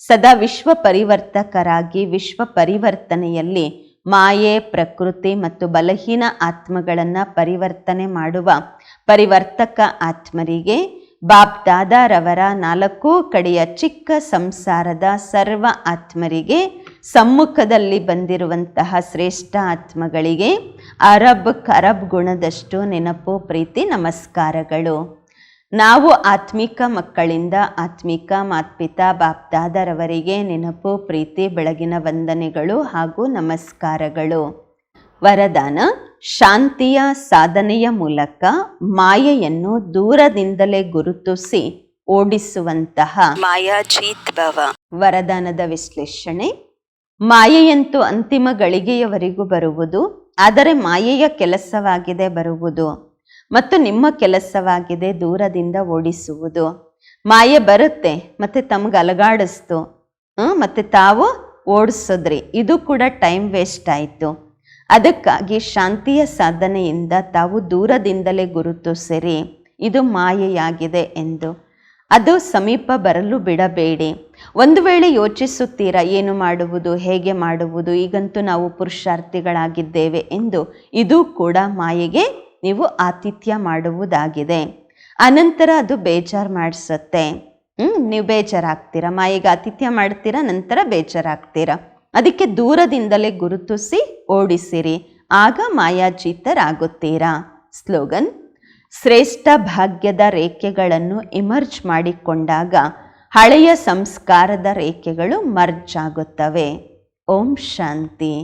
ಸದಾ ವಿಶ್ವ ಪರಿವರ್ತಕರಾಗಿ, ವಿಶ್ವ ಪರಿವರ್ತನೆಯಲ್ಲಿ ಮಾಯೆ, ಪ್ರಕೃತಿ ಮತ್ತು ಬಲಹೀನ ಆತ್ಮಗಳನ್ನು ಪರಿವರ್ತನೆ ಮಾಡುವ ಪರಿವರ್ತಕ ಆತ್ಮರಿಗೆ ಬಾಪ್ ದಾದಾರವರ ನಾಲ್ಕೂ ಕಡೆಯ ಚಿಕ್ಕ ಸಂಸಾರದ ಸರ್ವ ಆತ್ಮರಿಗೆ, ಸಮ್ಮುಖದಲ್ಲಿ ಬಂದಿರುವಂತಹ ಶ್ರೇಷ್ಠ ಆತ್ಮಗಳಿಗೆ ಅರಬ್ ಕರಬ್ ಗುಣದಷ್ಟು ನೆನಪು, ಪ್ರೀತಿ, ನಮಸ್ಕಾರಗಳು. ನಾವು ಆತ್ಮಿಕ ಮಕ್ಕಳಿಂದ ಆತ್ಮಿಕ ಮಾತ್ಪಿತಾ ಬಾಪ್ದಾದರವರಿಗೆ ನೆನಪು, ಪ್ರೀತಿ, ಬೆಳಗಿನ ವಂದನೆಗಳು ಹಾಗೂ ನಮಸ್ಕಾರಗಳು. ವರದಾನ ಶಾಂತಿಯ ಸಾಧನೆಯ ಮೂಲಕ ಮಾಯೆಯನ್ನು ದೂರದಿಂದಲೇ ಗುರುತಿಸಿ ಓಡಿಸುವಂತಹ ಮಾಯಾಜೀತ್ ಭವ. ವರದಾನದ ವಿಶ್ಲೇಷಣೆ. ಮಾಯೆಯಂತೂ ಅಂತಿಮ ಗಳಿಗೆಯವರೆಗೂ ಬರುವುದು ಆದರೆ ಮಾಯೆಯ ಕೆಲಸವಾಗಿದೆ ಬರುವುದು ಮತ್ತು ನಿಮ್ಮ ಕೆಲಸವಾಗಿದೆ ದೂರದಿಂದ ಓಡಿಸುವುದು. ಮಾಯೆ ಬರುತ್ತೆ ಮತ್ತೆ ತಮ್ಗೆ ಅಲಗಾಡಿಸ್ತು ಮತ್ತೆ ತಾವು ಓಡಿಸಿದ್ರಿ. ಇದು ಕೂಡ ಟೈಮ್ ವೇಸ್ಟ್ ಆಯಿತು. ಅದಕ್ಕಾಗಿ ಶಾಂತಿಯ ಸಾಧನೆಯಿಂದ ತಾವು ದೂರದಿಂದಲೇ ಗುರುತು ಸರಿ, ಇದು ಮಾಯೆಯಾಗಿದೆ ಎಂದು. ಅದು ಸಮೀಪ ಬರಲು ಬಿಡಬೇಡಿ. ಒಂದು ವೇಳೆ ಯೋಚಿಸುತ್ತೀರಾ, ಏನು ಮಾಡುವುದು, ಹೇಗೆ ಮಾಡುವುದು, ಈಗಂತೂ ನಾವು ಪುರುಷಾರ್ಥಿಗಳಾಗಿದ್ದೇವೆ ಎಂದು. ಇದು ಕೂಡ ಮಾಯೆಗೆ ನೀವು ಆತಿಥ್ಯ ಮಾಡುವುದಾಗಿದೆ. ಅನಂತರ ಅದು ಬೇಜಾರು ಮಾಡಿಸುತ್ತೆ. ಹ್ಞೂ ನೀವು ಬೇಜಾರಾಗ್ತೀರಾ? ಮಾಯೆಗೆ ಆತಿಥ್ಯ ಮಾಡ್ತೀರಾ, ನಂತರ ಬೇಜಾರಾಗ್ತೀರಾ? ಅದಕ್ಕೆ ದೂರದಿಂದಲೇ ಗುರುತಿಸಿ ಓಡಿಸಿರಿ. ಆಗ ಮಾಯಾಜೀತರಾಗುತ್ತೀರಾ? ಸ್ಲೋಗನ್, ಶ್ರೇಷ್ಠ ಭಾಗ್ಯದ ರೇಖೆಗಳನ್ನು ಇಮರ್ಜ್ ಮಾಡಿಕೊಂಡಾಗ ಹಳೆಯ ಸಂಸ್ಕಾರದ ರೇಖೆಗಳು ಮರ್ಜ್ ಆಗುತ್ತವೆ ಓಂ ಶಾಂತಿ.